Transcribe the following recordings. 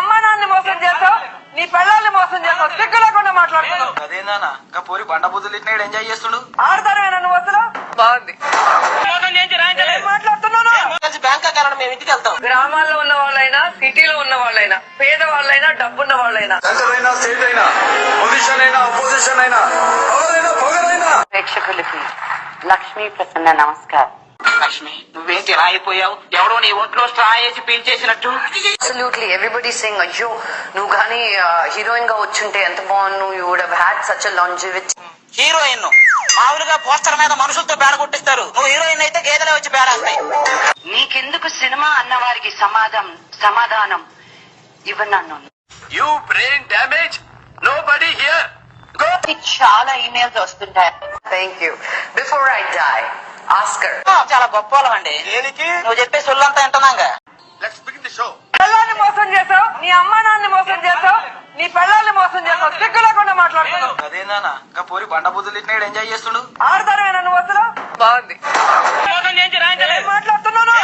అమ్మానాన్ని మోసం చేస్తావు? నీ పిల్లల్ని మోసం చేస్తావు? సిగ్గు లేకుండా మాట్లాడుతున్నావు బండ బుద్ధులు ఇట్లా ఎంజాయ్ చేస్తుడు? ఆడతారమే నన్ను వస్తులు బాగుంది. కారణం మేము వెళ్తాం. గ్రామాల్లో ఉన్న వాళ్ళైనా సిటీలో ఉన్న వాళ్ళైనా పేద వాళ్ళైనా. డబ్బున్న వాళ్ళైనా ప్రేక్షకులకి లక్ష్మీ ప్రసన్న నమస్కారం. లక్ష్మి నువ్వేంటి ఇలా అయిపోయావు? ఎవడో నీ ఒంట్లో స్ట్రా వేసి పీల్చేసినట్టు? అబ్సల్యూట్లీ ఎవ్రీబడి సింగ్ అయ్యో నువ్వు కానీ హీరోయిన్గా వచ్చుంటే ఎంత బాగున్నావు you would had such longevity heroine మామూలుగా పోస్టర్ మీద మనుషులతో బేడ కొట్టిస్తారు. నువ్వు హీరోయిన్ అయితే గేదెలే వచ్చి బేడేస్తాయి నీకెందుకు సినిమా అన్నవారికి సమాధానం సమాధానం ఇవ్వనన్ను? You brain damage nobody here చాలా ఈమెయిల్స్ వస్తుంటాయి. Thank you before I die Oscar. చాలా గొప్ప వాళ్ళమండి దేనికి? నువ్వు చెప్పే సొల్లంతా వింటున్నాగా. లెట్స్ బిగిన్ ది షో పిల్లల్ని మోసం చేసావు నీ అమ్మా నాన్నని మోసం చేసావు నీ పిల్లల్ని మోసం చేసావు సిగ్గు లేకుండా మాట్లాడుతున్నావు. అదేందన్నా ఇంకా పోరి బండ బుద్ధులు ఇట్లా ఎంజాయ్ చేస్తుడు. ఆడతానే నన్ను వస్తున్నా బాగుంది. ఏం మాట్లాడుతున్నాను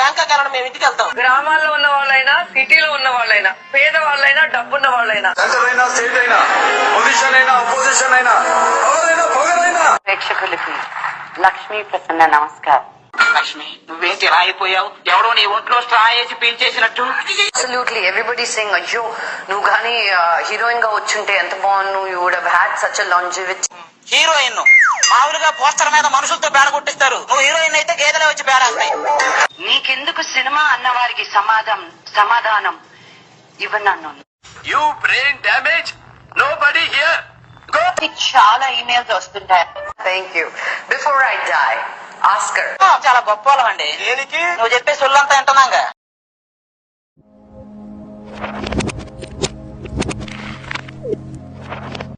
బ్యాంక్ అకాలను మేము ఇంటికి వెళ్తాం. గ్రామాల్లో ఉన్న వాళ్ళైనా సిటీలో ఉన్న వాళ్ళైనా పేద వాళ్ళైనా డబ్బున్న వాళ్ళైనా. సెంటర్ అయినా స్టేట్ అయినా పొజిషన్ అయినా అపోజిషన్ అయినా ఎవరైనా పొగరైనా. ప్రేక్షకులకి లక్ష్మీ ప్రసన్న నమస్కారం. లక్ష్మి నువ్వేంటి ఇలా అయిపోయావు? ఎవడో నీ ఒంట్లో స్ట్రా వేసి పీల్చేసినట్టు? అబ్సల్యూట్లీ ఎవ్రీబడి సింగ్ అయ్యో నువ్వు కానీ హీరోయిన్గా వచ్చుంటే ఎంత బాగున్నావు you would had such longevity heroine మామూలుగా పోస్టర్ మీద మనుషులతో బేడ కొట్టిస్తారు. నువ్వు హీరోయిన్ అయితే గేదెలే వచ్చి బేడేస్తాయి. నీకెందుకు సినిమా అన్నవారికి సమాధానం సమాధానం ఇవ్వనన్ను యూ బ్రెయిన్ డ్యామేజ్ చాలా ఇమెయిల్స్ వస్తుంటాయి. Thank you before I die Oscar చాలా గొప్ప వాళ్ళం అండి. నువ్వు చెప్పే సొల్లంతా వింటున్నాగా.